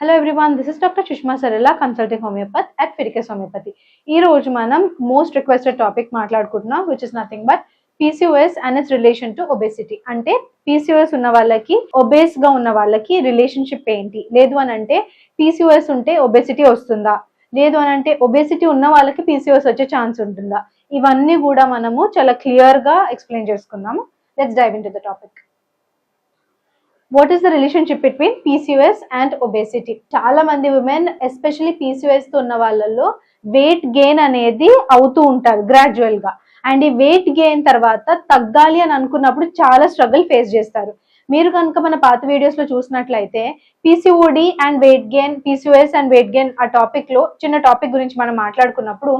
Hello everyone this is doctor Sushma Sarella consulting homeopath at Fidicus homeopathy ఈ రోజు మనం most requested topic మాట్లాడుకుంటున్నాం which is nothing but PCOS and it's relation to obesity అంటే PCOS ఉన్న వాళ్ళకి ఒబేస్గా ఉన్న వాళ్ళకి రిలేషన్షిప్ ఏంటి? లేదు అని అంటే పీసీఓఎస్ ఉంటే ఒబేసిటీ వస్తుందా? లేదు అని అంటే ఒబేసిటీ ఉన్న వాళ్ళకి పీసీఓఎస్ వచ్చే ఛాన్స్ ఉంటుందా? ఇవన్నీ కూడా మనము చాలా క్లియర్గా ఎక్స్ప్లెయిన్ చేసుకుందాము. Let's dive in to the topic what is the relationship between PCS and obesity చాలా మంది ఉమెన్ ఎస్పెషలీ పీసీఎస్తో ఉన్న వాళ్ళల్లో వెయిట్ గెయిన్ అనేది అవుతూ ఉంటారు గ్రాడ్యువల్గా. అండ్ ఈ వెయిట్ గెయిన్ తర్వాత తగ్గాలి అని అనుకున్నప్పుడు చాలా స్ట్రగుల్ ఫేస్ చేస్తారు. మీరు కనుక మన పాత వీడియోస్లో చూసినట్లయితే PCOD and weight gain PCOS and weight gain ఆ టాపిక్లో చిన్న టాపిక్ గురించి మనం మాట్లాడుకున్నప్పుడు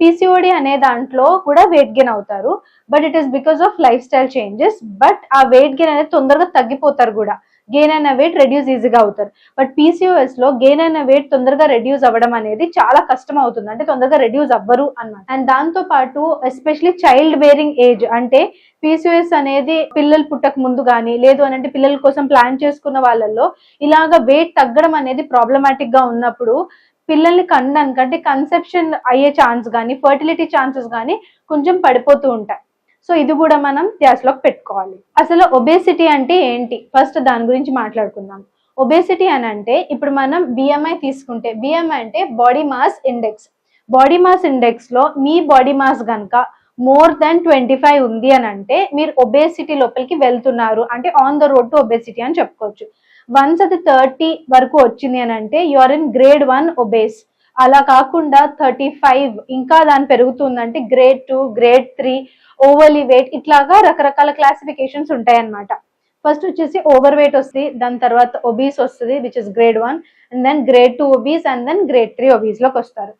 పీసీఓడి అనే దాంట్లో కూడా వెయిట్ గెయిన్ అవుతారు. But it is because of lifestyle changes but ఆ వెయిట్ గెయిన్ అనేది తొందరగా తగ్గిపోతారు కూడా. గెయిన్ అయిన వెయిట్ రెడ్యూస్ ఈజీగా అవుతారు. బట్ పీసీఓఎస్లో గెయిన్ అయిన వెయిట్ తొందరగా రెడ్యూస్ అవ్వడం అనేది చాలా కష్టం అవుతుంది. అంటే తొందరగా రెడ్యూస్ అవ్వరు అన్నమాట. అండ్ దాంతో పాటు ఎస్పెషలీ చైల్డ్ బేరింగ్ ఏజ్ అంటే పీసీఓఎస్ అనేది పిల్లలు పుట్టక ముందు కానీ లేదు అని అంటే పిల్లల కోసం ప్లాన్ చేసుకున్న వాళ్ళల్లో ఇలాగ వెయిట్ తగ్గడం అనేది ప్రాబ్లమాటిక్గా ఉన్నప్పుడు పిల్లల్ని కనడానికి అంటే కన్సెప్షన్ అయ్యే ఛాన్స్ కానీ ఫర్టిలిటీ ఛాన్సెస్ కానీ కొంచెం పడిపోతూ ఉంటాయి. సో ఇది కూడా మనం ధ్యాసలోకి పెట్టుకోవాలి. అసలు ఒబేసిటీ అంటే ఏంటి? ఫస్ట్ దాని గురించి మాట్లాడుకుందాం. ఒబేసిటీ అని అంటే ఇప్పుడు మనం బిఎంఐ తీసుకుంటే బిఎంఐ అంటే body mass index body mass ఇండెక్స్లో మీ బాడీ మాస్ కనుక మోర్ దాన్ ట్వంటీ ఫైవ్ ఉంది అని అంటే మీరు ఒబేసిటీ లోపలికి వెళ్తున్నారు. అంటే on the road to obesity అని చెప్పుకోవచ్చు. వన్స్ అది థర్టీ వరకు వచ్చింది అని అంటే you're in grade one obese అలా కాకుండా థర్టీ ఫైవ్ ఇంకా దాని పెరుగుతుందంటే grade two grade three overly weight ఇట్లాగా రకరకాల క్లాసిఫికేషన్స్ ఉంటాయి అన్నమాట ఫస్ట్ వచ్చేసి ఓవర్ వెయిట్ వస్తుంది దాని తర్వాత ఒబీస్ వస్తుంది which is grade one and then grade two obese and then grade three ఒబీస్లోకి వస్తారు.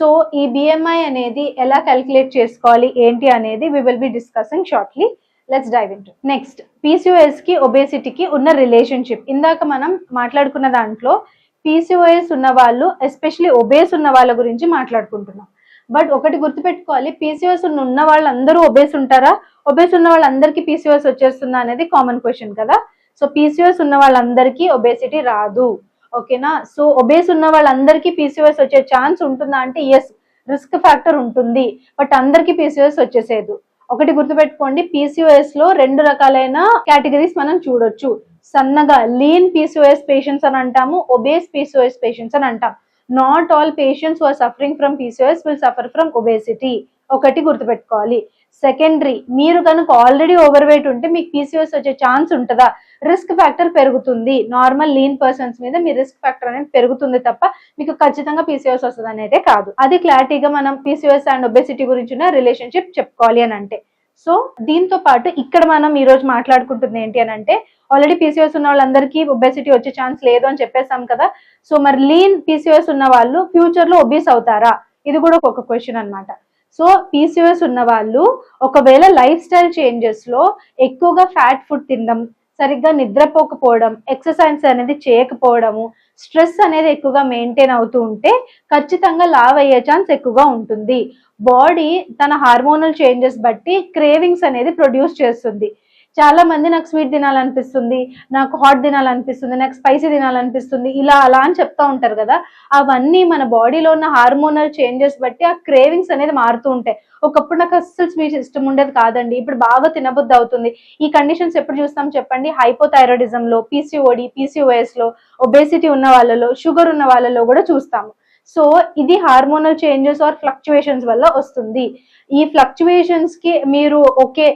సో ఈ బిఎంఐ అనేది ఎలా క్యాలిక్యులేట్ చేసుకోవాలి ఏంటి అనేది we will be discussing shortly let's dive in next పీసీఓఎస్కి ఒబేసిటీకి ఉన్న రిలేషన్షిప్ ఇందాక మనం మాట్లాడుకున్న దాంట్లో పీసీఓఎస్ ఉన్న వాళ్ళు ఎస్పెషలీ ఒబేస్ ఉన్న వాళ్ళ గురించి మాట్లాడుకుంటున్నాం. బట్ ఒకటి గుర్తుపెట్టుకోవాలి పీసీఓఎస్ ఉన్న వాళ్ళందరూ ఒబేస్ ఉంటారా? ఒబేస్ ఉన్న వాళ్ళందరికీ పీసీఓఎస్ వచ్చేస్తుందా అనేది కామన్ క్వశ్చన్ కదా. సో పీసీఓఎస్ ఉన్న వాళ్ళందరికీ ఒబేసిటీ రాదు. ఓకేనా సో ఒబేస్ ఉన్న వాళ్ళందరికీ పీసీఓఎస్ వచ్చే ఛాన్స్ ఉంటుందా అంటే ఎస్ రిస్క్ ఫ్యాక్టర్ ఉంటుంది. బట్ అందరికీ పీసీఓఎస్ వచ్చేసేదు. ఒకటి గుర్తుపెట్టుకోండి పీసీఓఎస్లో రెండు రకాలైన కేటగిరీస్ మనం చూడొచ్చు. సన్నగా లీన్ పీసీఓఎస్ పేషెంట్స్ అని అంటాము ఒబేస్ పీసీఓఎస్ పేషెంట్స్ అని అంటాం. Not all patients are suffering from PCOS will suffer from obesity ఒకటి గుర్తుపెట్టుకోవాలి. సెకండరీ మీరు కనుక ఆల్రెడీ ఓవర్ వెయిట్ ఉంటే మీకు పీసీఎస్ వచ్చే ఛాన్స్ ఉంటుందా? రిస్క్ ఫ్యాక్టర్ పెరుగుతుంది. నార్మల్ లీన్ పర్సన్స్ మీద మీ రిస్క్ ఫ్యాక్టర్ అనేది పెరుగుతుంది తప్ప మీకు ఖచ్చితంగా పీసీఎస్ వస్తుంది అనేది కాదు. అది క్లారిటీగా మనం పీసీఎస్ అండ్ ఒబెసిటీ గురించి ఉన్న రిలేషన్షిప్ చెప్పుకోవాలి అని అంటే. సో దీంతో పాటు ఇక్కడ మనం ఈ రోజు మాట్లాడుకుంటుంది ఏంటి అని అంటే ఆల్రెడీ పీసీఎస్ ఉన్న వాళ్ళందరికీ ఒబెసిటీ వచ్చే ఛాన్స్ లేదు అని చెప్పేసాం కదా. సో మరి లీన్ పీసీఎస్ ఉన్న వాళ్ళు ఫ్యూచర్లో ఒబీస్ అవుతారా? ఇది కూడా ఒక క్వశ్చన్ అన్నమాట. సో పీసీఓఎస్ ఉన్న వాళ్ళు ఒకవేళ లైఫ్ స్టైల్ చేంజెస్లో ఎక్కువగా ఫ్యాట్ ఫుడ్ తినడం సరిగ్గా నిద్రపోకపోవడం ఎక్సర్సైజ్ అనేది చేయకపోవడము స్ట్రెస్ అనేది ఎక్కువగా మెయింటైన్ అవుతూ ఉంటే ఖచ్చితంగా లావ్ అయ్యే ఛాన్స్ ఎక్కువగా ఉంటుంది. బాడీ తన హార్మోనల్ చేంజెస్ బట్టి క్రేవింగ్స్ అనేది ప్రొడ్యూస్ చేస్తుంది. చాలా మంది నాకు స్వీట్ తినాలనిపిస్తుంది నాకు హాట్ తినాలనిపిస్తుంది నాకు స్పైసీ తినాలనిపిస్తుంది ఇలా అలా అని చెప్తా ఉంటారు కదా. అవన్నీ మన బాడీలో ఉన్న హార్మోనల్ చేంజెస్ బట్టి ఆ క్రేవింగ్స్ అనేది మారుతూ ఉంటాయి. ఒకప్పుడు నాకు అస్సలు స్వీట్ ఇష్టం ఉండేది కాదండి. ఇప్పుడు బాగా తినబుద్ధి అవుతుంది. ఈ కండిషన్స్ ఎప్పుడు చూస్తాం చెప్పండి? హైపోథైరాయిడిజంలో పీసీఓడి పీసీఓఎస్లో ఒబేసిటీ ఉన్న వాళ్ళలో షుగర్ ఉన్న వాళ్ళలో కూడా చూస్తాము. సో ఇది హార్మోనల్ చేంజెస్ ఆర్ ఫ్లక్చువేషన్స్ వల్ల వస్తుంది. ఈ ఫ్లక్చువేషన్స్కి మీరు ఓకే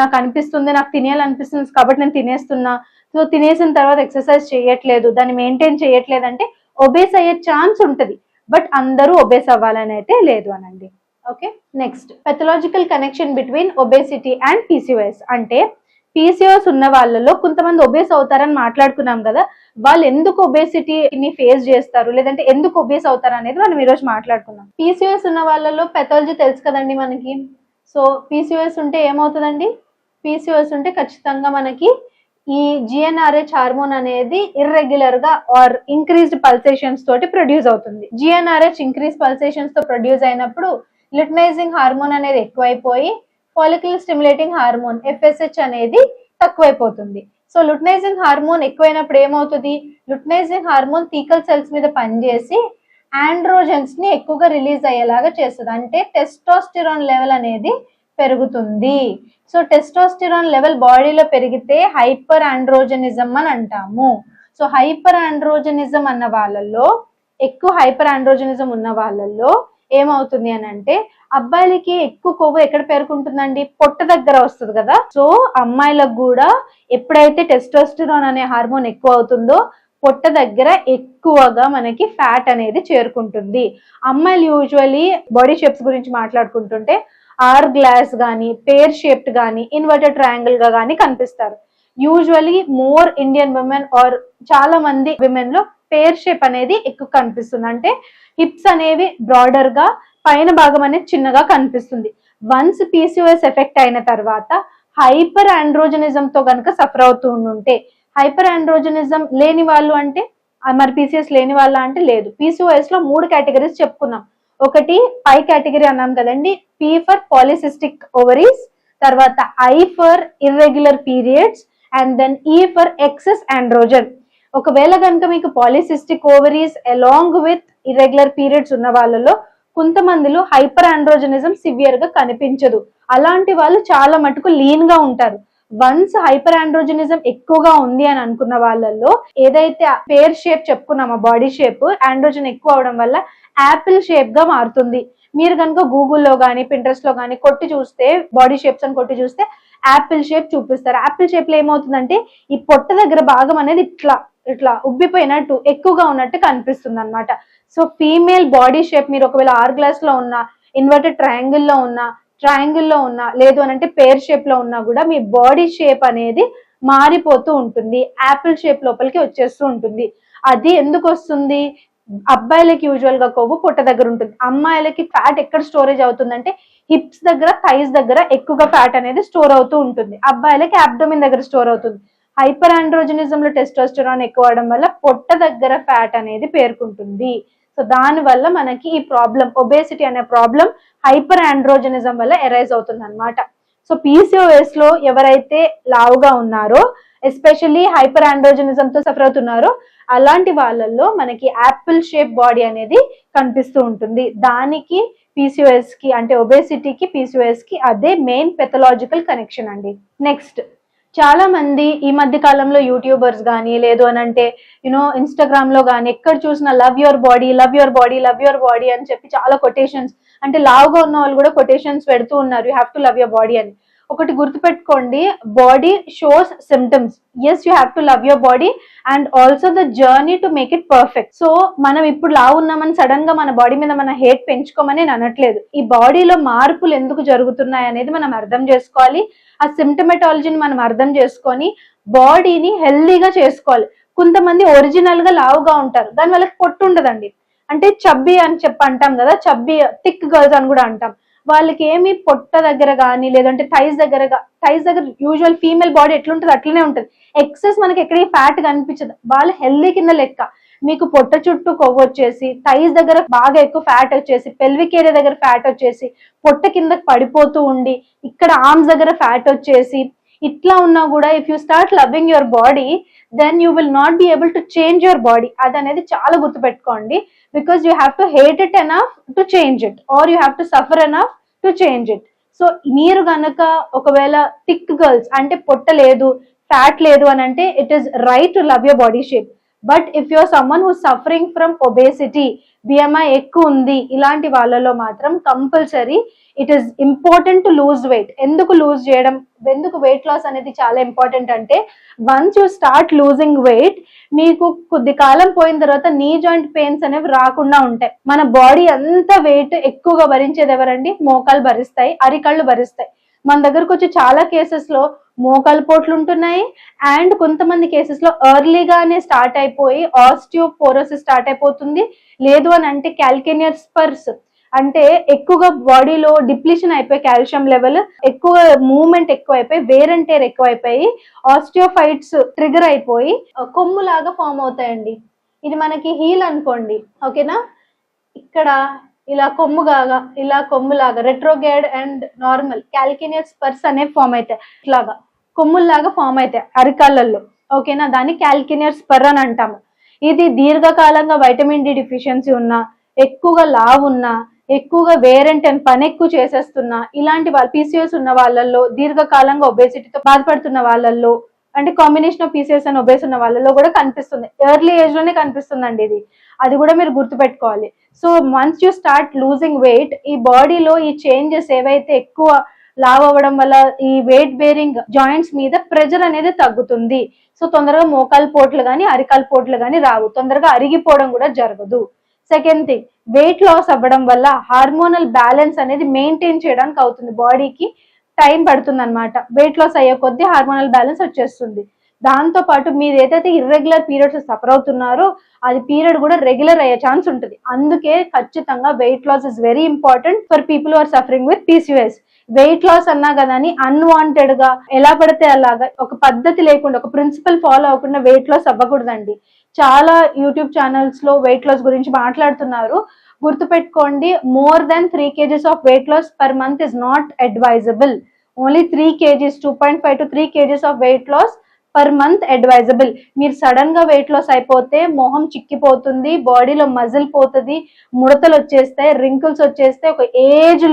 నాకు అనిపిస్తుంది నాకు తినేయాలనిపిస్తుంది కాబట్టి నేను తినేస్తున్నా. సో తినేసిన తర్వాత ఎక్సర్సైజ్ చేయట్లేదు దాన్ని మెయింటైన్ చేయట్లేదు అంటే ఒబేస్ అయ్యే ఛాన్స్ ఉంటుంది. బట్ అందరూ ఒబేస్ అవ్వాలని అయితే లేదు అనండి. Okay next pathological connection between obesity and PCOS అంటే పీసీఓఎస్ ఉన్న వాళ్ళలో కొంతమంది ఒబేస్ అవుతారని మాట్లాడుకున్నాం కదా వాళ్ళు ఎందుకు ఒబేసిటీని ఫేస్ చేస్తారు? లేదంటే ఎందుకు ఒబేస్ అవుతారు అనేది మనం ఈరోజు మాట్లాడుకున్నాం పీసీఓఎస్ ఉన్న వాళ్ళలో పెథాలజీ తెలుసు కదండి మనకి. సో పీసీఓఎస్ ఉంటే ఏమవుతుందండి? పీసీఓఎస్ ఉంటే ఖచ్చితంగా మనకి ఈ జిఎన్ఆర్హెచ్ హార్మోన్ అనేది ఇర్రెగ్యులర్గా ఆర్ ఇంక్రీస్డ్ పల్సేషన్స్ తోటి ప్రొడ్యూస్ అవుతుంది. జిఎన్ఆర్హెచ్ ఇంక్రీజ్ పల్సేషన్స్తో ప్రొడ్యూస్ అయినప్పుడు లిటనైజింగ్ హార్మోన్ అనేది ఎక్కువైపోయి ఫాలికల్ స్టిమ్యులేటింగ్ హార్మోన్ ఎఫ్ఎస్హెచ్ అనేది తక్కువైపోతుంది. సో లుట్నైజింగ్ హార్మోన్ ఎక్కువైనప్పుడు ఏమవుతుంది? లుట్నైజింగ్ హార్మోన్ తీకల్ సెల్స్ మీద పనిచేసి ఆండ్రోజన్స్ని ఎక్కువగా రిలీజ్ అయ్యేలాగా చేస్తుంది. అంటే టెస్టోస్టిరాన్ లెవెల్ అనేది పెరుగుతుంది. సో టెస్టోస్టిరాన్ లెవెల్ బాడీలో పెరిగితే హైపర్ ఆండ్రోజనిజం అని అంటాము. సో హైపర్ ఆండ్రోజనిజం అన్న వాళ్ళల్లో ఎక్కువ హైపర్ ఆండ్రోజనిజం ఉన్న వాళ్ళల్లో ఏమవుతుంది అని అంటే అబ్బాయిలకి ఎక్కువ కొవ్వు ఎక్కడ పేరుకుంటుందండి? పొట్ట దగ్గర వస్తుంది కదా. సో అమ్మాయిలకు కూడా ఎప్పుడైతే టెస్టోస్టిరాన్ అనే హార్మోన్ ఎక్కువ అవుతుందో పొట్ట దగ్గర ఎక్కువగా మనకి ఫ్యాట్ అనేది చేరుకుంటుంది. అమ్మాయిలు యూజువలీ బాడీ షేప్స్ గురించి మాట్లాడుకుంటుంటే ఆర్ గ్లాస్ కానీ పేర్ షేప్డ్ కానీ ఇన్వర్టెడ్ ట్రయాంగిల్గా కానీ కనిపిస్తారు. Usually more Indian women are చాలా మంది విమెన్లో పేర్ షేప్ అనేది ఎక్కువ కనిపిస్తుంది. అంటే హిప్స్ అనేవి బ్రాడర్గా పైన భాగం అనేది చిన్నగా కనిపిస్తుంది. వన్స్ పీసీఓఎస్ ఎఫెక్ట్ అయిన తర్వాత హైపర్ ఆండ్రోజనిజం తో కనుక సఫర్ అవుతూ ఉంటే హైపర్ ఆండ్రోజనిజం లేని వాళ్ళు అంటే మరి పీసీఎస్ లేని వాళ్ళ అంటే లేదు. పీసీఓఎస్లో మూడు కేటగిరీస్ చెప్పుకున్నాం. ఒకటి పై కేటగిరీ అన్నాం కదండి. పీ ఫర్ పాలిసిస్టిక్ ఓవరీస్ తర్వాత I for irregular periods and then E for excess androgen ఒకవేళ కనుక మీకు polycystic ovaries along with irregular periods ఉన్న వాళ్ళలో కొంతమందిలో హైపర్ ఆండ్రోజనిజం సివియర్గా కనిపించదు. అలాంటి వాళ్ళు చాలా మటుకు లీన్గా ఉంటారు. వన్స్ హైపర్ ఆండ్రోజనిజం ఎక్కువగా ఉంది అని అనుకున్న వాళ్ళల్లో ఏదైతే పేర్ షేప్ చెప్పుకున్నామో బాడీ షేప్ ఆండ్రోజన్ ఎక్కువ అవడం వల్ల యాపిల్ షేప్గా మారుతుంది. మీరు కనుక గూగుల్లో కానీ పింట్రెస్ట్లో కానీ కొట్టి చూస్తే బాడీ షేప్స్ అని కొట్టి చూస్తే యాపిల్ షేప్ చూపిస్తారు. యాపిల్ షేప్లో ఏమవుతుందంటే ఈ పొట్ట దగ్గర భాగం అనేది ఇట్లా ఇట్లా ఉబ్బిపోయినట్టు ఎక్కువగా ఉన్నట్టు కనిపిస్తుంది అనమాట సో ఫీమేల్ బాడీ షేప్ మీరు ఒకవేళ ఆర్ గ్లాస్లో ఉన్న ఇన్వర్టెడ్ ట్రయాంగిల్లో ఉన్నా ట్రయాంగిల్లో ఉన్నా లేదు అని అంటే పేర్ షేప్లో ఉన్నా కూడా మీ బాడీ షేప్ అనేది మారిపోతూ ఉంటుంది. యాపిల్ షేప్ లోపలికి వచ్చేస్తూ ఉంటుంది. అది ఎందుకు వస్తుంది? అబ్బాయిలకి యూజువల్గా కొవ్వు పొట్ట దగ్గర ఉంటుంది. అమ్మాయిలకి ఫ్యాట్ ఎక్కడ స్టోరేజ్ అవుతుందంటే హిప్స్ దగ్గర థైస్ దగ్గర ఎక్కువగా ఫ్యాట్ అనేది స్టోర్ అవుతూ ఉంటుంది. అబ్బాయిలకి అబ్డోమిన్ దగ్గర స్టోర్ అవుతుంది. హైపర్ ఆండ్రోజనిజం లో టెస్టోస్టెరాన్ ఎక్కువ అవడం వల్ల పొట్ట దగ్గర ఫ్యాట్ అనేది పేర్కొంటుంది. సో దాని వల్ల మనకి ఈ ప్రాబ్లం ఒబేసిటీ అనే ప్రాబ్లం హైపర్ ఆండ్రోజనిజం వల్ల ఎరైజ్ అవుతుంది అనమాట సో పీసీఓఎస్లో ఎవరైతే లావుగా ఉన్నారో ఎస్పెషల్లీ హైపర్ ఆండ్రోజనిజం తో సఫర్ అవుతున్నారో అలాంటి వాళ్ళల్లో మనకి యాపిల్ షేప్ బాడీ అనేది కనిపిస్తూ ఉంటుంది. దానికి పీసీఓఎస్కి అంటే ఒబేసిటీకి పీసీఓఎస్కి అదే మెయిన్ పెథలాజికల్ కనెక్షన్ అండి. నెక్స్ట్ చాలా మంది ఈ మధ్య కాలంలో యూట్యూబర్స్ కానీ లేదు అని అంటే యునో ఇన్స్టాగ్రామ్లో కానీ ఎక్కడ చూసినా love your body love your body love your body అని చెప్పి చాలా కొటేషన్స్ అంటే లావుగా ఉన్న వాళ్ళు కూడా కొటేషన్స్ పెడుతూ ఉన్నారు. You have to love your body అని. ఒకటి గుర్తుపెట్టుకోండి body shows symptoms as you have to love your body and also the journey to make it perfect so మనం ఇప్పుడు లావు ఉన్నామని సడన్గా మన బాడీ మీద మన హేట్ పెంచుకోమని నేను అనట్లేదు. ఈ బాడీలో మార్పులు ఎందుకు జరుగుతున్నాయి అనేది మనం అర్థం చేసుకోవాలి. ఆ సిమ్టమెటాలజీని మనం అర్థం చేసుకొని బాడీని హెల్దీగా చేసుకోవాలి. కొంతమంది ఒరిజినల్గా లావుగా ఉంటారు. దాని వాళ్ళకి పొట్టు ఉండదండి. అంటే చబ్బీ అని చెప్పి అంటాం కదా చబ్బీ థిక్ గర్ల్స్ అని కూడా అంటాం. వాళ్ళకి ఏమి పొట్ట దగ్గర కానీ లేదంటే థైస్ దగ్గర థైస్ దగ్గర యూజువల్ ఫీమేల్ బాడీ ఎట్లుంటుంది అట్లనే ఉంటుంది. ఎక్సెస్ మనకి ఎక్కడ ఫ్యాట్ కనిపించదు. వాళ్ళు హెల్దీ కింద లెక్క. మీకు పొట్ట చుట్టూ కొవ్వు వచ్చేసి థైస్ దగ్గర బాగా ఎక్కువ ఫ్యాట్ వచ్చేసి పెల్విక్ ఏరియా దగ్గర ఫ్యాట్ వచ్చేసి పొట్ట కింద పడిపోతూ ఉండి ఇక్కడ ఆర్మ్స్ దగ్గర ఫ్యాట్ వచ్చేసి ఇట్లా ఉన్నా కూడా if you start loving your body then you will not be able to change your body అది అనేది చాలా గుర్తుపెట్టుకోండి. Because you have to hate it enough to change it or you have to suffer enough to change it so మీరు గనక ఒకవేళ thick girls అంటే పొట్ట లేదు ఫ్యాట్ లేదు అని అంటే it is right to love your body shape but if your someone who suffering from obesity BMI ఎక్కువ ఉంది ఇలాంటి వాళ్ళలో మాత్రం compulsory it is important to lose weight ఎందుకు లూజ్ చేయడం ఎందుకు వెయిట్ లాస్ అనేది చాలా ఇంపార్టెంట్ అంటే once you start losing weight మీకు కొద్ది కాలం పోయిన తర్వాత నీ జాయింట్ పెయిన్స్ అనేవి రాకుండా ఉంటాయి. మన బాడీ అంత వెయిట్ ఎక్కువగా భరించేది ఎవరండి? మోకాలు భరిస్తాయి అరికళ్ళు భరిస్తాయి. మన దగ్గరకు వచ్చి చాలా కేసెస్లో మోకాలు పోట్లు ఉంటున్నాయి. అండ్ కొంతమంది కేసెస్లో ఎర్లీగానే స్టార్ట్ అయిపోయి ఆస్టియోపోరోసిస్ స్టార్ట్ అయిపోతుంది. లేదు అని అంటే క్యాల్కేనియర్ స్పర్స్ అంటే ఎక్కువగా బాడీలో డిప్లీషన్ అయిపోయి కాల్షియం లెవెల్ ఎక్కువ మూవ్మెంట్ ఎక్కువ అయిపోయి వేర్ అండ్ టేర్ ఎక్కువ అయిపోయి ఆస్టియోఫైట్స్ ట్రిగర్ అయిపోయి కొమ్ము లాగా ఫామ్ అవుతాయండి. ఇది మనకి హీల్ అనుకోండి. ఓకేనా ఇక్కడ ఇలా కొమ్ముగా ఇలా కొమ్ములాగా retrograde and normal calcaneus spurs అనేవి ఫామ్ అవుతాయి ఇట్లాగా. కొమ్ముల్లాగా ఫామ్ అవుతాయి అరికాళ్ళల్లో. ఓకేనా దాన్ని క్యాల్కినియస్ స్పర్ అని అంటాము. ఇది దీర్ఘకాలంగా వైటమిన్ డి డిఫిషియన్సీ ఉన్నా ఎక్కువగా లావ్ ఉన్నా ఎక్కువగా వేరెంట్ అండ్ పని ఎక్కువ చేసేస్తున్నా ఇలాంటి వాళ్ళు పీసీఎస్ ఉన్న వాళ్ళల్లో దీర్ఘకాలంగా ఒబేసిటీతో బాధపడుతున్న వాళ్ళల్లో అంటే combination of PCS and obese ఉన్న వాళ్ళలో కూడా కనిపిస్తుంది. ఎర్లీ ఏజ్లోనే కనిపిస్తుందండి ఇది. అది కూడా మీరు గుర్తుపెట్టుకోవాలి. So once you start losing weight ఈ బాడీలో ఈ చేంజెస్ ఏవైతే ఎక్కువ లావ్ అవ్వడం వల్ల ఈ వెయిట్ బేరింగ్ జాయింట్స్ మీద ప్రెజర్ అనేది తగ్గుతుంది. సో తొందరగా మోకాలు పోట్లు కానీ అరికాలు పోట్లు కానీ రావు. తొందరగా అరిగిపోవడం కూడా జరగదు. సెకండ్ థింగ్ వెయిట్ లాస్ అవ్వడం వల్ల హార్మోనల్ బ్యాలెన్స్ అనేది మెయింటైన్ చేయడానికి అవుతుంది. బాడీకి టైం పడుతుంది అనమాట వెయిట్ లాస్ అయ్యే కొద్దీ హార్మోనల్ బ్యాలెన్స్ వచ్చేస్తుంది. దాంతో పాటు మీరు ఏదైతే ఇర్రెగ్యులర్ పీరియడ్స్ సఫర్ అవుతున్నారో అది పీరియడ్ కూడా రెగ్యులర్ అయ్యే ఛాన్స్ ఉంటుంది. అందుకే ఖచ్చితంగా weight loss is very important for people are suffering with PCS weight loss అన్నా కదా అని అన్వాంటెడ్గా ఎలా పడితే అలాగా ఒక పద్ధతి లేకుండా ఒక ప్రిన్సిపల్ ఫాలో అవ్వకుండా వెయిట్ లాస్ అవ్వకూడదండి. చాలా యూట్యూబ్ ఛానల్స్లో వెయిట్ లాస్ గురించి మాట్లాడుతున్నారు. గుర్తుపెట్టుకోండి more than three kgs of weight loss per month is not advisable only three kgs two point five to three kgs of weight loss per month advisable మీరు సడన్గా wait loss అయిపోతే మొహం చిక్కిపోతుంది బాడీలో muscle పోతుంది ముడతలు వచ్చేస్తాయి రింకిల్స్ వచ్చేస్తాయి ఒక ఏజ్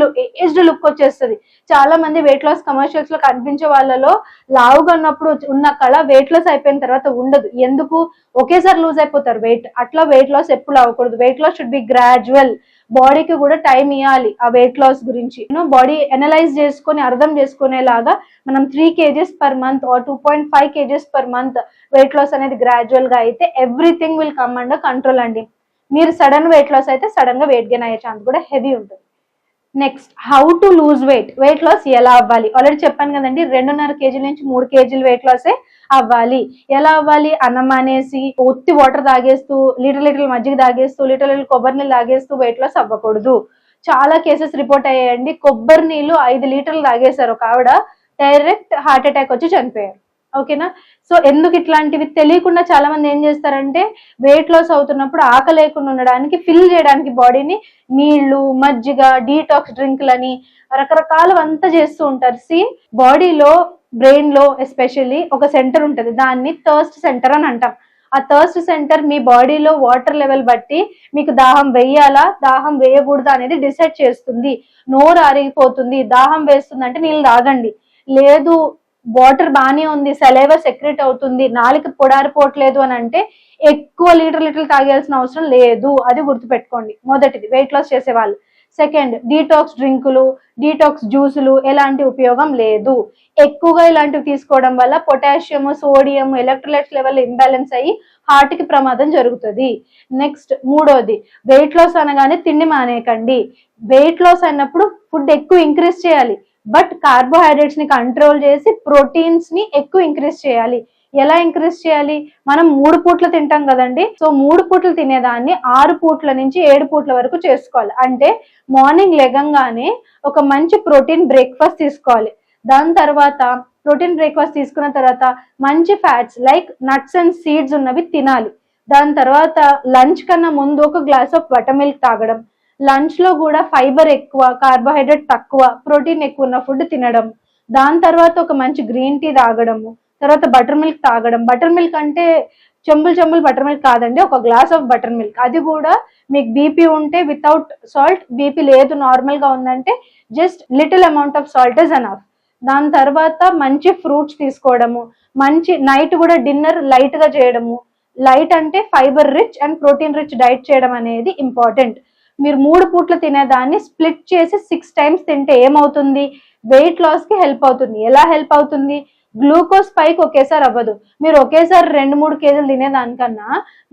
ఏజ్డ్ లుక్ వచ్చేస్తుంది. చాలా మంది వెయిట్ లాస్ కమర్షియల్స్లో కనిపించే వాళ్ళలో లావుగా ఉన్నప్పుడు ఉన్న కళ వెయిట్ లాస్ అయిపోయిన తర్వాత ఉండదు. ఎందుకు? ఒకేసారి లూజ్ అయిపోతారు వెయిట్ అట్లా వెయిట్ లాస్ ఎప్పుడు అవ్వకూడదు. Weight loss should be gradual బాడీకి కూడా టైం ఇవ్వాలి ఆ వెయిట్ లాస్ గురించి. బాడీ అనలైజ్ చేసుకొని అర్థం చేసుకునేలాగా మనం three kgs per month or two point five kgs per month weight loss అనేది గ్రాడ్యువల్గా అయితే everything will come under control అండి. మీరు సడన్ వెయిట్ లాస్ అయితే సడన్గా వెయిట్ గెయిన్ అయ్యే ఛాన్స్ కూడా హెవీ ఉంటుంది. Next how to lose weight weight loss ఎలా అవ్వాలి? ఆల్రెడీ చెప్పాను కదండి రెండున్నర కేజీల నుంచి మూడు కేజీలు వెయిట్ లాసే అవ్వాలి. ఎలా అవ్వాలి? అన్నం అనేసి ఒత్తి వాటర్ తాగేస్తూ లీటర్ లీటర్ మజ్జిగ తాగేస్తూ లీటర్ లీటర్ కొబ్బరి నీళ్ళు తాగేస్తూ వెయిట్ లాస్ అవ్వకూడదు. చాలా కేసెస్ రిపోర్ట్ అయ్యాయండి. కొబ్బరి నీళ్ళు ఐదు లీటర్లు తాగేశారు ఒక ఆవిడ. డైరెక్ట్ హార్ట్ అటాక్ వచ్చి చనిపోయారు. ఓకేనా? సో ఎందుకు ఇట్లాంటివి? తెలియకుండా చాలా మంది ఏం చేస్తారంటే వెయిట్ లాస్ అవుతున్నప్పుడు ఆకలి లేకుండా ఉండడానికి ఫిల్ చేయడానికి బాడీని నీళ్ళు మజ్జిగ డీటాక్స్ డ్రింక్లని రకరకాలు అంతా చేస్తూ ఉంటారు. సి బాడీలో బ్రెయిన్లో ఎస్పెషల్లీ ఒక సెంటర్ ఉంటుంది. దాన్ని థర్స్ట్ సెంటర్ అని అంటాం. ఆ థర్స్ట్ సెంటర్ మీ బాడీలో వాటర్ లెవెల్ బట్టి మీకు దాహం వేయాలా? దాహం వేయకూడదా అనేది డిసైడ్ చేస్తుంది. నోరు ఆరిగిపోతుంది. దాహం వేస్తుంది అంటే నీళ్ళు తాగండి. లేదు వాటర్ బాగానే ఉంది సెలైవర్ సెక్రెట్ అవుతుంది నాలుక పొడారిపోవట్లేదు అని అంటే ఎక్కువ లీటర్ లీటర్లు తాగాల్సిన అవసరం లేదు అది గుర్తుపెట్టుకోండి. మొదటిది వెయిట్ లాస్ చేసే వాళ్ళు సెకండ్ డీటాక్స్ డ్రింకులు డీటాక్స్ జ్యూసులు ఎలాంటి ఉపయోగం లేదు. ఎక్కువగా ఇలాంటివి తీసుకోవడం వల్ల potassium sodium electrolytes level imbalance అయ్యి హార్ట్కి ప్రమాదం జరుగుతుంది. నెక్స్ట్ మూడోది వెయిట్ లాస్ అనగానే తిండి మానేయకండి. వెయిట్ లాస్ అన్నప్పుడు ఫుడ్ ఎక్కువ ఇంక్రీజ్ చేయాలి. బట్ కార్బోహైడ్రేట్స్ని కంట్రోల్ చేసి ప్రోటీన్స్ని ఎక్కువ ఇంక్రీజ్ చేయాలి. ఎలా ఇంక్రీజ్ చేయాలి? మనం మూడు పూట్లు తింటాం కదండి. సో మూడు పూట్లు తినేదాన్ని ఆరు పూట్ల నుంచి ఏడు పూట్ల వరకు చేసుకోవాలి. అంటే మార్నింగ్ లెగంగానే ఒక మంచి ప్రోటీన్ బ్రేక్ఫాస్ట్ తీసుకోవాలి. దాని తర్వాత ప్రోటీన్ బ్రేక్ఫాస్ట్ తీసుకున్న తర్వాత మంచి fats like nuts and seeds ఉన్నవి తినాలి. దాని తర్వాత లంచ్ కన్నా ముందు ఒక గ్లాస్ ఆఫ్ బటర్ మిల్క్ తాగడం. లంచ్లో కూడా ఫైబర్ ఎక్కువ కార్బోహైడ్రేట్ తక్కువ ప్రోటీన్ ఎక్కువ ఉన్న ఫుడ్ తినడం. దాని తర్వాత ఒక మంచి గ్రీన్ టీ తాగడము. తర్వాత బటర్ మిల్క్ తాగడం. బటర్ మిల్క్ అంటే చెంబులు చెంబులు బటర్ మిల్క్ కాదండి ఒక గ్లాస్ ఆఫ్ బటర్ మిల్క్ అది కూడా మీకు బీపీ ఉంటే వితౌట్ సాల్ట్ బీపీ లేదు నార్మల్గా ఉందంటే just little amount of salt is enough దాని తర్వాత మంచి ఫ్రూట్స్ తీసుకోవడము. మంచి నైట్ కూడా డిన్నర్ లైట్గా చేయడము. లైట్ అంటే fibre rich and protein rich diet చేయడం అనేది ఇంపార్టెంట్ మీరు మూడు పూట్లు తినేదాన్ని స్ప్లిట్ చేసి సిక్స్ టైమ్స్ తింటే ఏమవుతుంది? వెయిట్ లాస్కి హెల్ప్ అవుతుంది. ఎలా హెల్ప్ అవుతుంది? గ్లూకోజ్ పైకి ఒకేసారి అవ్వదు. మీరు ఒకేసారి రెండు మూడు కేజీలు తినేదానికన్నా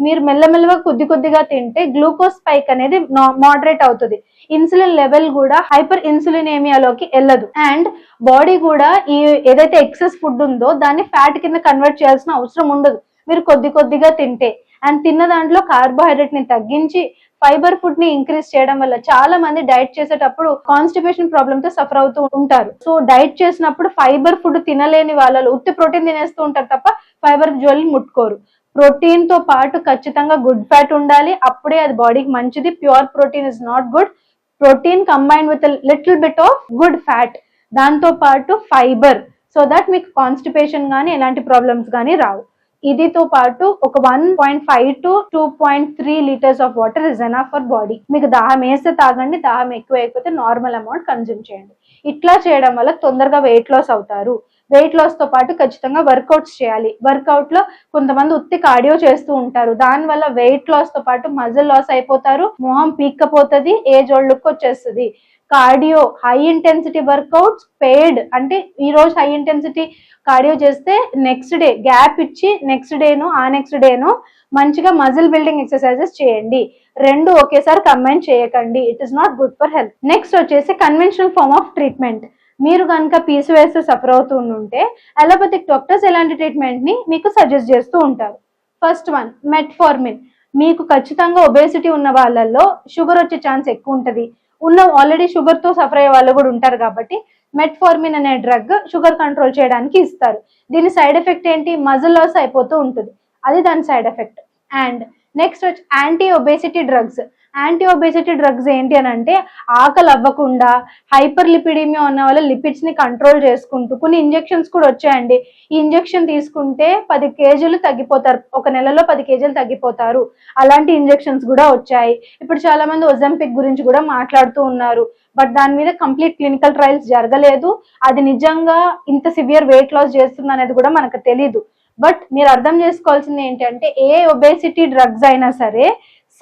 మీరు మెల్లమెల్లగా కొద్ది కొద్దిగా తింటే గ్లూకోజ్ స్పైక్ అనేది మోడరేట్ అవుతుంది. ఇన్సులిన్ లెవెల్ కూడా హైపర్ ఇన్సులినేమియాలోకి వెళ్ళదు. అండ్ బాడీ కూడా ఈ ఏదైతే ఎక్సెస్ ఫుడ్ ఉందో దాన్ని ఫ్యాట్ కింద కన్వర్ట్ చేయాల్సిన అవసరం ఉండదు. మీరు కొద్ది కొద్దిగా తింటే. అండ్ తిన్న దాంట్లో కార్బోహైడ్రేట్ని తగ్గించి ఫైబర్ ఫుడ్ని ఇంక్రీజ్ చేయడం వల్ల చాలా మంది డైట్ చేసేటప్పుడు కాన్స్టిపేషన్ ప్రాబ్లమ్తో సఫర్ అవుతూ ఉంటారు. సో డైట్ చేసినప్పుడు ఫైబర్ ఫుడ్ తినలేని వాళ్ళు ఉత్తి ప్రోటీన్ తినేస్తూ ఉంటారు తప్ప ఫైబర్ జోలి ముట్టుకోరు. ప్రోటీన్తో పాటు ఖచ్చితంగా గుడ్ ఫ్యాట్ ఉండాలి. అప్పుడే అది బాడీకి మంచిది. Pure protein is not good. Protein combine with little bit of good fat. దాంతో పాటు ఫైబర్. సో దట్ మీకు కాన్స్టిపేషన్ కానీ ఎలాంటి ప్రాబ్లమ్స్ కానీ రావు. ఇదితో పాటు ఒక one point five to two point three litres of water is enough for body మీకు దాహం వేస్తే తాగండి దాహం ఎక్కువ అయిపోతే నార్మల్ అమౌంట్ కన్జ్యూమ్ చేయండి. ఇట్లా చేయడం వల్ల తొందరగా వెయిట్ లాస్ అవుతారు. వెయిట్ లాస్తో పాటు ఖచ్చితంగా వర్కౌట్స్ చేయాలి. వర్కౌట్లో కొంతమంది ఉత్తి కార్డియో చేస్తూ ఉంటారు. దాని వల్ల వెయిట్ లాస్తో పాటు మజిల్ లాస్ అయిపోతారు. మొహం పీక్కపోతుంది ఏజ్ ఓల్డ్ లుక్ వచ్చేస్తుంది. Cardio high intensity workouts paired అంటే ఈ రోజు హై ఇంటెన్సిటీ కార్డియో చేస్తే నెక్స్ట్ డే గ్యాప్ ఇచ్చి నెక్స్ట్ డేను ఆ నెక్స్ట్ డేను మంచిగా మజిల్ బిల్డింగ్ ఎక్సర్సైజెస్ చేయండి. రెండు ఒకేసారి కంబైన్ చేయకండి. It is not good for health next వచ్చేసి కన్వెన్షనల్ ఫార్మ్ ఆఫ్ ట్రీట్మెంట్ మీరు కనుక పీసీఓఎస్ సఫర్ అవుతూ ఉంటే అలోపతిక్ డాక్టర్స్ ఎలాంటి ట్రీట్మెంట్ని మీకు సజెస్ట్ చేస్తూ ఉంటారు? ఫస్ట్ వన్ మెట్ఫార్మిన్ మీకు ఖచ్చితంగా ఒబేసిటీ ఉన్న వాళ్ళల్లో షుగర్ వచ్చే ఛాన్స్ ఎక్కువ ఉంటుంది. ఉన్న ఆల్రెడీ షుగర్తో సఫర్ అయ్యే వాళ్ళు కూడా ఉంటారు కాబట్టి మెట్ఫార్మిన్ అనే డ్రగ్ షుగర్ కంట్రోల్ చేయడానికి ఇస్తారు. దీని సైడ్ ఎఫెక్ట్ ఏంటి? మజిల్ లాస్ అయిపోతూ ఉంటుంది. అది దాని సైడ్ ఎఫెక్ట్ అండ్ నెక్స్ట్ వచ్చి anti obesity drugs anti obesity drugs ఏంటి అని అంటే ఆకలి అవ్వకుండా హైపర్ లిపిడీమియా ఉన్న వాళ్ళ లిపిడ్స్ని కంట్రోల్ చేసుకుంటూ కొన్ని ఇంజెక్షన్స్ కూడా వచ్చాయండి. ఈ ఇంజెక్షన్ తీసుకుంటే పది కేజీలు తగ్గిపోతారు ఒక నెలలో పది కేజీలు తగ్గిపోతారు. అలాంటి ఇంజెక్షన్స్ కూడా వచ్చాయి. ఇప్పుడు చాలా మంది ఒజంపిక్ గురించి కూడా మాట్లాడుతూ ఉన్నారు. బట్ దాని మీద కంప్లీట్ క్లినికల్ ట్రయల్స్ జరగలేదు. అది నిజంగా ఇంత సివియర్ వెయిట్ లాస్ చేస్తుంది అనేది కూడా మనకు తెలీదు. బట్ మీరు అర్థం చేసుకోవాల్సింది ఏంటంటే ఏ ఒబేసిటీ డ్రగ్స్ అయినా సరే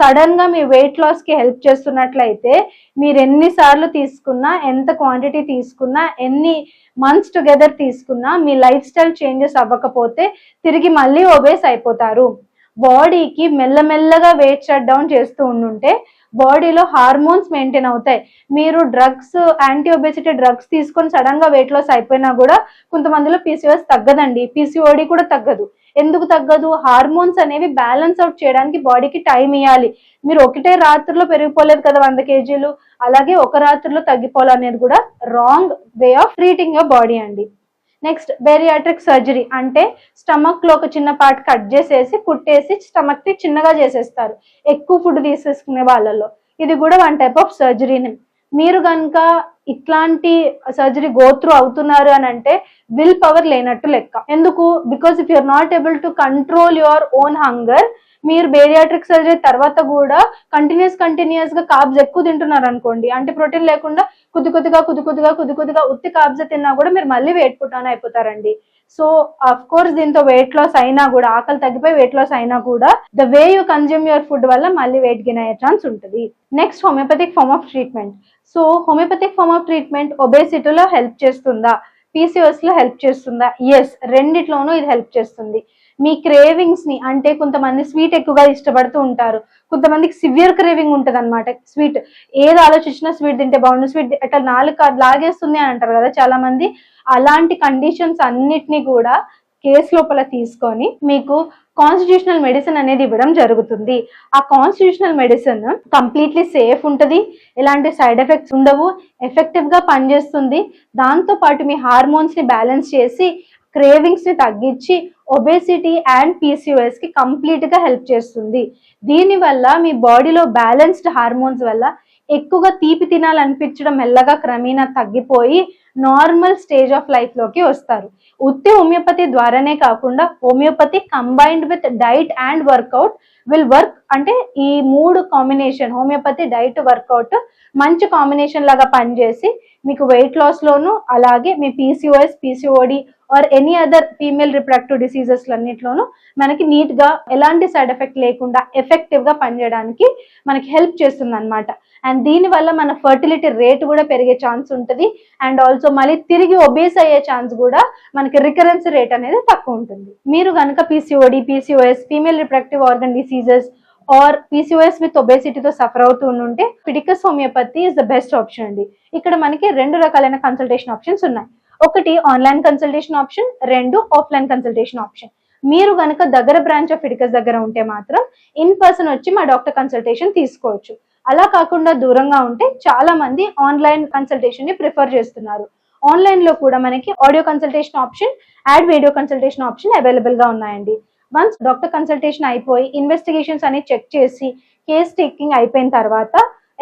సడన్గా మీ వెయిట్ లాస్కి హెల్ప్ చేస్తున్నట్లయితే మీరు ఎన్నిసార్లు తీసుకున్నా ఎంత క్వాంటిటీ తీసుకున్నా ఎన్ని మంత్స్ టుగెదర్ తీసుకున్నా మీ లైఫ్ స్టైల్ చేంజెస్ అవ్వకపోతే తిరిగి మళ్ళీ ఒబేస్ అయిపోతారు. బాడీకి మెల్లమెల్లగా వెయిట్ షట్ డౌన్ చేస్తూ ఉండుంటే బాడీలో హార్మోన్స్ మెయింటైన్ అవుతాయి. మీరు డ్రగ్స్ యాంటీ ఒబేసిటీ డ్రగ్స్ తీసుకొని సడన్గా వెయిట్ లాస్ అయిపోయినా కూడా కొంతమందిలో పీసీఓఎస్ తగ్గదండి. పీసీఓడి కూడా తగ్గదు. ఎందుకు తగ్గదు? హార్మోన్స్ అనేవి బ్యాలెన్స్ అవుట్ చేయడానికి బాడీకి టైం ఇవ్వాలి మీరు ఒకటే రాత్రిలో పెరిగిపోలేదు కదా వంద కేజీలు? అలాగే ఒక రాత్రిలో తగ్గిపోవాలనేది కూడా wrong way of treating your body అండి. నెక్స్ట్ బేరియాట్రిక్ సర్జరీ అంటే స్టమక్లో ఒక చిన్న పార్ట్ కట్ చేసేసి కుట్టేసి స్టమక్ని చిన్నగా చేసేస్తారు. ఎక్కువ ఫుడ్ తీసేసుకునే వాళ్ళలో. ఇది కూడా వన్ టైప్ ఆఫ్ సర్జరీని మీరు కనుక ఇట్లాంటి సర్జరీ గో త్రూ అవుతున్నారు అని అంటే విల్ పవర్ లేనట్టు లెక్క. ఎందుకు? Because if you're not able to control your own hunger మీరు బేరియాట్రిక్ సర్జరీ తర్వాత కూడా కంటిన్యూస్ కంటిన్యూస్గా కాబ్స్ ఎక్కువ తింటున్నారు అనుకోండి అంటే ప్రోటీన్ లేకుండా కొద్ది కొద్దిగా కొద్ది కొద్దిగా కొద్ది కొద్దిగా ఉత్తి కాబ్స్ తిన్నా కూడా మీరు మళ్ళీ వెయిట్ పుట్టాన అయిపోతారండి. సో అఫ్ కోర్స్ దీంతో వెయిట్ లాస్ అయినా కూడా ఆకలి తగ్గిపోయి వెయిట్ లాస్ అయినా కూడా the way you consume your food వల్ల మళ్ళీ వెయిట్ గెయిన్ అయ్యే ఛాన్స్ ఉంటుంది. Next homeopathic form of treatment so homeopathic form of treatment ఒబేసిటీలో help చేస్తుందా? పీసీఓఎస్లో హెల్ప్ చేస్తుందా? ఎస్ రెండిట్లోనూ ఇది హెల్ప్ చేస్తుంది. మీ క్రేవింగ్స్ని అంటే కొంతమంది స్వీట్ ఎక్కువగా ఇష్టపడుతూ ఉంటారు. కొంతమందికి సివియర్ క్రేవింగ్ ఉంటుంది అనమాట స్వీట్ ఏది ఆలోచించినా స్వీట్ తింటే బాగుండు. స్వీట్ అట్లా నాలుగు లాగేస్తుంది అని అంటారు కదా చాలా మంది అలాంటి కండిషన్స్ అన్నిటినీ కూడా కేసు లోపల తీసుకొని మీకు కాన్స్టిట్యూషనల్ మెడిసిన్ అనేది ఇవ్వడం జరుగుతుంది. ఆ కాన్స్టిట్యూషనల్ మెడిసిన్ కంప్లీట్లీ సేఫ్ ఉంటుంది. ఎలాంటి సైడ్ ఎఫెక్ట్స్ ఉండవు. ఎఫెక్టివ్గా పనిచేస్తుంది. దాంతో పాటు మీ హార్మోన్స్ని బ్యాలెన్స్ చేసి క్రేవింగ్స్ని తగ్గించి ఒబేసిటీ అండ్ పీసీఓఎస్కి కంప్లీట్గా హెల్ప్ చేస్తుంది. దీనివల్ల మీ బాడీలో బ్యాలెన్స్డ్ హార్మోన్స్ వల్ల ఎక్కువగా తీపి తినాలనిపించడం మెల్లగా క్రమేణా తగ్గిపోయి నార్మల్ స్టేజ్ ఆఫ్ లైఫ్లోకి వస్తారు. ఉత్తి హోమియోపతి ద్వారానే కాకుండా homeopathy combined with diet and workout will work అంటే ఈ మూడు కాంబినేషన్ హోమియోపతి డైట్ వర్కౌట్ మంచి కాంబినేషన్ లాగా పనిచేసి మీకు వెయిట్ లాస్ లోను అలాగే మీ PCOS PCOD or any other female reproductive diseases అన్నింటిలోనూ మనకి నీట్గా ఎలాంటి సైడ్ ఎఫెక్ట్ లేకుండా ఎఫెక్టివ్గా పనిచేయడానికి మనకి హెల్ప్ చేస్తుంది అనమాట అండ్ దీని వల్ల మన ఫర్టిలిటీ రేట్ కూడా పెరిగే ఛాన్స్ ఉంటుంది. అండ్ ఆల్సో మళ్ళీ తిరిగి ఒబేస్ అయ్యే ఛాన్స్ కూడా మనకి రికరెన్స్ రేట్ అనేది తక్కువ ఉంటుంది. మీరు కనుక PCOD PCOS female reproductive organ diseases or PCOS with ఒబేసిటీతో suffer అవుతూ ఉంటే Fiticus homeopathy is the best option అండి. ఇక్కడ మనకి రెండు రకాలైన కన్సల్టేషన్ ఆప్షన్స్ ఉన్నాయి. ఒకటి ఆన్లైన్ కన్సల్టేషన్ ఆప్షన్ రెండు ఆఫ్లైన్ కన్సల్టేషన్ ఆప్షన్ మీరు కనుక దగ్గర బ్రాంచ్ ఆఫ్ ఇడికస్ దగ్గర ఉంటే మాత్రం ఇన్ పర్సన్ వచ్చి మా డాక్టర్ కన్సల్టేషన్ తీసుకోవచ్చు. అలా కాకుండా దూరంగా ఉంటే చాలా మంది ఆన్లైన్ కన్సల్టేషన్ని ప్రిఫర్ చేస్తున్నారు. ఆన్లైన్లో కూడా మనకి audio consultation option and video consultation option అవైలబుల్గా ఉన్నాయండి. వన్స్ డాక్టర్ కన్సల్టేషన్ అయిపోయి ఇన్వెస్టిగేషన్స్ అని చెక్ చేసి కేస్ టేకింగ్ అయిపోయిన తర్వాత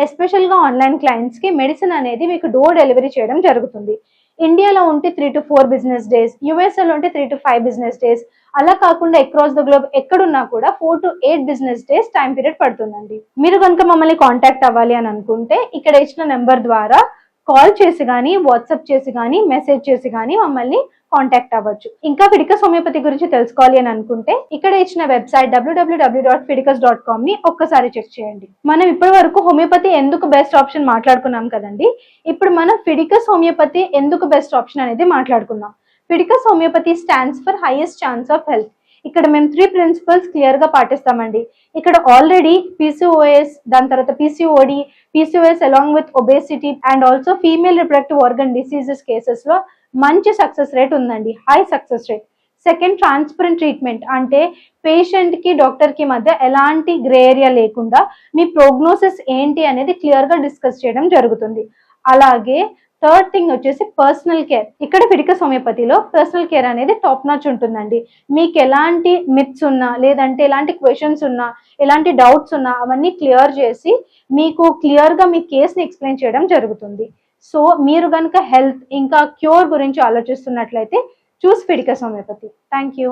ఎస్పెషల్గా ఆన్లైన్ క్లయింట్స్కి మెడిసిన్ అనేది మీకు డోర్ డెలివరీ చేయడం జరుగుతుంది. ఇండియాలో ఉంటే three to four business days యుఎస్ఏలో ఉంటే three to five business days అలా కాకుండా అక్రాస్ ద గ్లోబ్ ఎక్కడున్నా కూడా four to eight business days time period పడుతుందండి. మీరు కనుక మమ్మల్ని కాంటాక్ట్ అవ్వాలి అని అనుకుంటే ఇక్కడ ఇచ్చిన నెంబర్ ద్వారా కాల్ చేసి కానీ వాట్సాప్ చేసి కానీ మెసేజ్ చేసి కానీ మమ్మల్ని కాంటాక్ట్ అవ్వచ్చు. ఇంకా ఫిడికస్ హోమియోపతి గురించి తెలుసుకోవాలి అని అనుకుంటే ఇక్కడ ఇచ్చిన website WWW dot Fiticus dot కామ్ని ఒక్కసారి చెక్ చేయండి. మనం ఇప్పటి వరకు హోమియోపతి ఎందుకు బెస్ట్ ఆప్షన్ మాట్లాడుకున్నాం కదండి? ఇప్పుడు మనం ఫిడికస్ హోమియోపతి ఎందుకు బెస్ట్ ఆప్షన్ అనేది మాట్లాడుకుందాం Fiticus homeopathy stands for highest chance of health ఇక్కడ మేము త్రీ ప్రిన్సిపల్స్ క్లియర్గా పాటిస్తామండి. ఇక్కడ ఆల్రెడీ పీసీఓఎస్ దాని తర్వాత PCOD PCOS along with obesity and also female reproductive organ diseases కేసెస్లో మంచి సక్సెస్ రేట్ ఉందండి. High success rate second transparent treatment అంటే పేషెంట్కి డాక్టర్కి మధ్య ఎలాంటి గ్రే ఏరియా లేకుండా మీ ప్రోగ్నోసిస్ ఏంటి అనేది క్లియర్గా డిస్కస్ చేయడం జరుగుతుంది. అలాగే థర్డ్ థింగ్ వచ్చేసి పర్సనల్ కేర్ ఇక్కడ ఫిడికస్ హోమియోపతిలో పర్సనల్ కేర్ అనేది టాప్ నాచ్ ఉంటుందండి. మీకు ఎలాంటి మిత్స్ ఉన్నా లేదంటే ఎలాంటి క్వశ్చన్స్ ఉన్నా ఎలాంటి డౌట్స్ ఉన్నా అవన్నీ క్లియర్ చేసి మీకు క్లియర్గా మీ కేసుని ఎక్స్ప్లెయిన్ చేయడం జరుగుతుంది. సో మీరు కనుక హెల్త్ ఇంకా క్యూర్ గురించి ఆలోచిస్తున్నట్లయితే చూసి Fiticus homeopathy thank you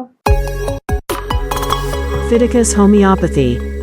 Fiticus Homeopathy.